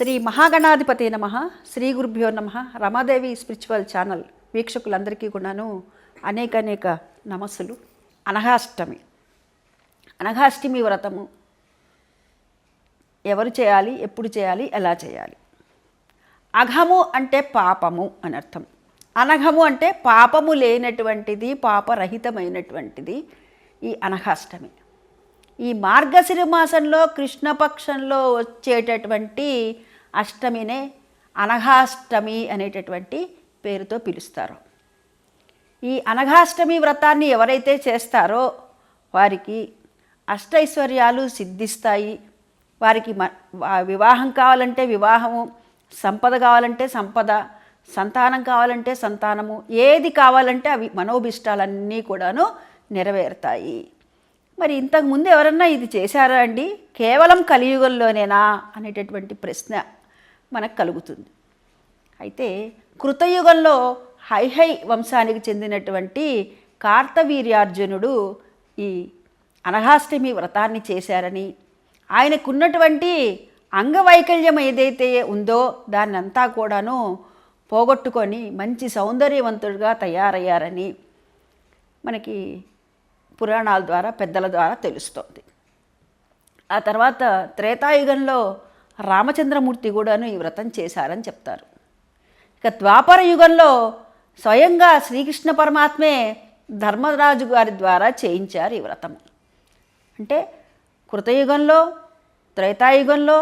శ్రీ మహాగణాధిపతి నమ శ్రీ గురుభ్యో నమ రమాదేవి స్పిరిచువల్ ఛానల్ వీక్షకులందరికీ కూడాను అనేక అనేక నమస్సులు. అనఘాష్టమి. అనఘాష్టమి వ్రతము ఎవరు చేయాలి ఎప్పుడు చేయాలి ఎలా చేయాలి? అఘము అంటే పాపము అని అర్థం. అనఘము అంటే పాపము లేనటువంటిది పాపరహితమైనటువంటిది ఈ అనఘాష్టమి. ఈ మార్గశిర మాసంలో కృష్ణపక్షంలో వచ్చేటటువంటి అష్టమినే అనఘాష్టమి అనేటటువంటి పేరుతో పిలుస్తారు. ఈ అనఘాష్టమి వ్రతాన్ని ఎవరైతే చేస్తారో వారికి అష్టైశ్వర్యాలు సిద్ధిస్తాయి. వారికి మ వివాహం కావాలంటే వివాహము సంపద కావాలంటే సంపద సంతానం కావాలంటే సంతానము ఏది కావాలంటే అవి మనోభిష్టాలన్నీ కూడాను నెరవేరుతాయి. మరి ఇంతకుముందు ఎవరన్నా ఇది చేశారా అండి? కేవలం కలియుగంలోనేనా అనేటటువంటి ప్రశ్న. మనకు కలుగుతుంది. అయితే కృతయుగంలో హైహై వంశానికి చెందినటువంటి కార్తవీర్యార్జునుడు ఈ అనఘాష్టమి వ్రతాన్ని చేశారని ఆయనకున్నటువంటి అంగవైకల్యం ఏదైతే ఉందో దాన్నంతా కూడాను పోగొట్టుకొని మంచి సౌందర్యవంతుడిగా తయారయ్యారని మనకి పురాణాల ద్వారా పెద్దల ద్వారా తెలుస్తోంది. ఆ తర్వాత త్రేతాయుగంలో రామచంద్రమూర్తి కూడాను ఈ వ్రతం చేశారని చెప్తారు. ఇక ద్వాపర యుగంలో స్వయంగా శ్రీకృష్ణ పరమాత్మే ధర్మరాజు గారి ద్వారా చేయించారు ఈ వ్రతం. అంటే కృతయుగంలో త్రేతాయుగంలో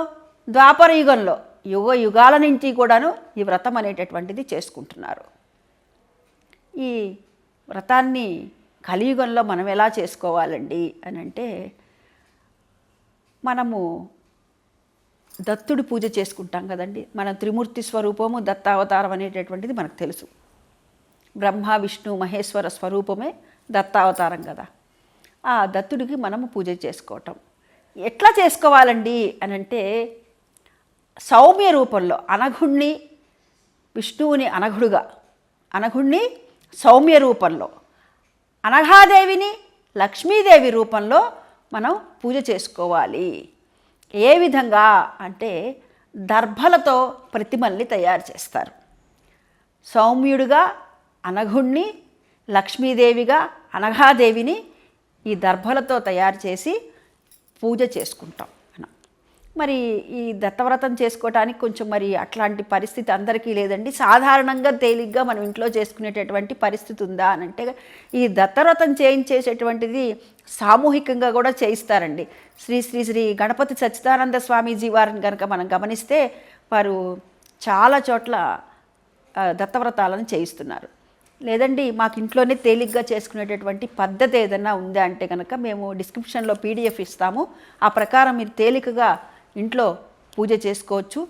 ద్వాపర యుగంలో యుగ యుగాల నుంచి కూడాను ఈ వ్రతం అనేటటువంటిది చేసుకుంటున్నారు. ఈ వ్రతాన్ని కలియుగంలో మనం ఎలా చేసుకోవాలండి అని అంటే మనము దత్తుడు పూజ చేసుకుంటాం కదండి. మన త్రిమూర్తి స్వరూపము దత్తావతారం అనేటటువంటిది మనకు తెలుసు. బ్రహ్మ విష్ణు మహేశ్వర స్వరూపమే దత్తావతారం కదా. ఆ దత్తుడికి మనము పూజ చేసుకోవటం. ఎట్లా చేసుకోవాలండి అని అంటే సౌమ్య రూపంలో అనఘుణ్ణి విష్ణువుని అనఘుడుగా అనఘుణ్ణి సౌమ్య రూపంలో అనఘాదేవిని లక్ష్మీదేవి రూపంలో మనం పూజ చేసుకోవాలి. ఏ విధంగా అంటే దర్భలతో ప్రతిమల్ని తయారు చేస్తారు. సౌమ్యుడిగా అనఘుణ్ణి లక్ష్మీదేవిగా అనఘాదేవిని ఈ దర్భలతో తయారు చేసి పూజ చేసుకుంటాం. మరి ఈ దత్తవ్రతం చేసుకోవటానికి కొంచెం మరి అట్లాంటి పరిస్థితి అందరికీ లేదండి. సాధారణంగా తేలిగ్గా మనం ఇంట్లో చేసుకునేటటువంటి పరిస్థితి ఉందా అని అంటే ఈ దత్తవ్రతం చేయించేసేటువంటిది సామూహికంగా కూడా చేయిస్తారండి. శ్రీ శ్రీ శ్రీ గణపతి సచ్చిదానంద స్వామీజీ వారిని కనుక మనం గమనిస్తే వారు చాలా చోట్ల దత్తవ్రతాలను చేయిస్తున్నారు. లేదండి మాకు ఇంట్లోనే తేలిగ్గా చేసుకునేటటువంటి పద్ధతి ఏదైనా ఉందా అంటే కనుక మేము డిస్క్రిప్షన్లో పీడిఎఫ్ ఇస్తాము. ఆ ప్రకారం మీరు తేలికగా ఇంట్లో పూజ చేసుకోవచ్చు.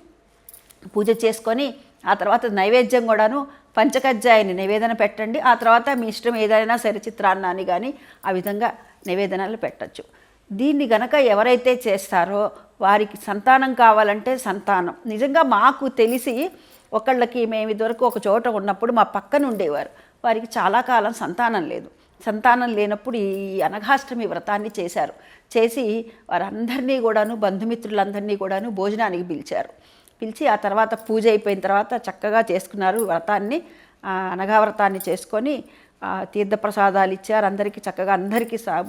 పూజ చేసుకొని ఆ తర్వాత నైవేద్యం కూడాను పంచకజ్జాయని నివేదన పెట్టండి. ఆ తర్వాత మీ ఇష్టం ఏదైనా సరే చిత్రాన్నాన్ని కానీ ఆ విధంగా నివేదనలు పెట్టచ్చు. దీన్ని గనక ఎవరైతే చేస్తారో వారికి సంతానం కావాలంటే సంతానం. నిజంగా మాకు తెలిసి ఒకళ్ళకి మేము ఇదివరకు ఒక చోట ఉన్నప్పుడు మా పక్కన ఉండేవారు. వారికి చాలా కాలం సంతానం లేదు. సంతానం లేనప్పుడు ఈ అనఘాష్టమి వ్రతాన్ని చేశారు. చేసి వారందరినీ కూడాను బంధుమిత్రులందరినీ కూడాను భోజనానికి పిలిచారు. పిలిచి ఆ తర్వాత పూజ అయిపోయిన తర్వాత చక్కగా చేసుకున్నారు వ్రతాన్ని. ఆ అనఘా వ్రతాన్ని చేసుకొని తీర్థప్రసాదాలు ఇచ్చారు. అందరికీ చక్కగా అందరికీ స-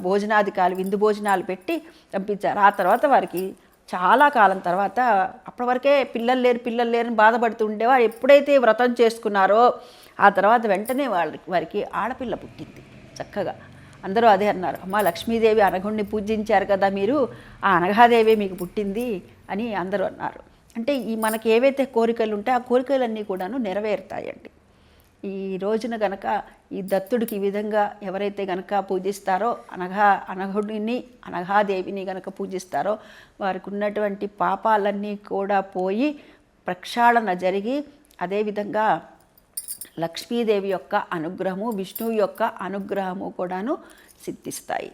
విందు భోజనాలు పెట్టి పంపించారు. ఆ తర్వాత వారికి చాలా కాలం తర్వాత అప్పటి వరకే పిల్లలు లేరు పిల్లలు లేరని బాధపడుతూ ఉండేవారు. ఎప్పుడైతే వ్రతం చేసుకున్నారో ఆ తర్వాత వెంటనే వాళ్ళకి వారికి ఆడపిల్ల పుట్టింది చక్కగా. అందరూ అదే అన్నారు అమ్మ లక్ష్మీదేవి అనగుణ్ణి పూజించారు కదా మీరు ఆ అనఘాదేవి మీకు పుట్టింది అని అందరూ అన్నారు. అంటే ఈ మనకి ఏవైతే కోరికలు ఉంటే ఆ కోరికలన్నీ కూడాను నెరవేరుతాయండి. ఈ రోజున గనక ఈ దత్తుడికి ఈ విధంగా ఎవరైతే గనక పూజిస్తారో అనఘా అనఘుడిని అనఘాదేవిని గనక పూజిస్తారో వారికి ఉన్నటువంటి పాపాలన్నీ కూడా పోయి ప్రక్షాళన జరిగి అదేవిధంగా లక్ష్మీదేవి యొక్క అనుగ్రహము విష్ణువు యొక్క అనుగ్రహము కూడాను సిద్ధిస్తాయి.